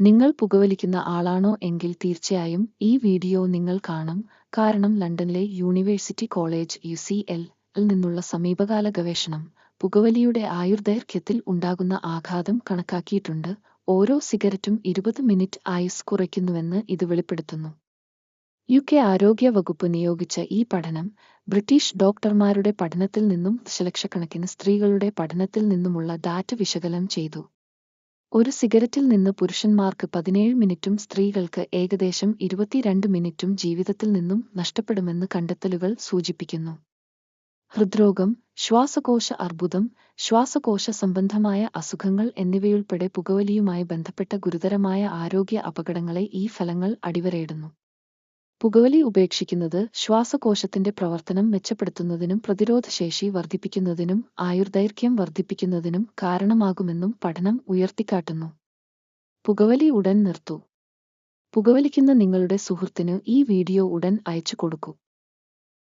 നിങ്ങൾ പുകവലിക്കുന്ന ആളാണോ എങ്കിൽ തീർച്ചയായും ഈ വീഡിയോ നിങ്ങൾ കാണും. കാരണം ലണ്ടനിലെ university college U C L നിന്നുള്ള സമീപകാല ഗവേഷണം പുകവലിയുടെ ആയുർദൈർഘ്യത്തിൽ ഉണ്ടാകുന്ന ആഘാതം കണക്കാക്കിയിട്ടുണ്ട്. ഓരോ സിഗരറ്റും ഇരുപത് മിനിറ്റ് ആയുസ് കുറയ്ക്കുന്നുവെന്ന് ഇത് വെളിപ്പെടുത്തുന്നു. യു കെ ആരോഗ്യ വകുപ്പ് നിയോഗിച്ച ഈ പഠനം ബ്രിട്ടീഷ് ഡോക്ടർമാരുടെ പഠനത്തിൽ നിന്നും ദശലക്ഷക്കണക്കിന് സ്ത്രീകളുടെ പഠനത്തിൽ നിന്നുമുള്ള ഡാറ്റ വിശകലനം ചെയ്തു. ഒരു സിഗരറ്റിൽ നിന്ന് പുരുഷന്മാർക്ക് പതിനേഴ് മിനിറ്റും സ്ത്രീകൾക്ക് ഏകദേശം ഇരുപത്തിരണ്ട് മിനിറ്റും ജീവിതത്തിൽ നിന്നും നഷ്ടപ്പെടുമെന്ന് കണ്ടെത്തലുകൾ സൂചിപ്പിക്കുന്നു. ഹൃദ്രോഗം ശ്വാസകോശ അർബുദം ശ്വാസകോശ സംബന്ധമായ അസുഖങ്ങൾ എന്നിവയുൾപ്പെടെ പുകവലിയുമായി ബന്ധപ്പെട്ട ഗുരുതരമായ ആരോഗ്യ അപകടങ്ങളെ ഈ ഫലങ്ങൾ അടിവരയിടുന്നു. പുകവലി ഉപേക്ഷിക്കുന്നത് ശ്വാസകോശത്തിന്റെ പ്രവർത്തനം മെച്ചപ്പെടുത്തുന്നതിനും പ്രതിരോധശേഷി വർദ്ധിപ്പിക്കുന്നതിനും ആയുർദൈർഘ്യം വർദ്ധിപ്പിക്കുന്നതിനും കാരണമാകുമെന്നും പഠനം ഉയർത്തിക്കാട്ടുന്നു. പുകവലി ഉടൻ നിർത്തൂ. പുകവലിക്കുന്ന നിങ്ങളുടെ സുഹൃത്തിന് ഈ വീഡിയോ ഉടൻ അയച്ചു കൊടുക്കൂ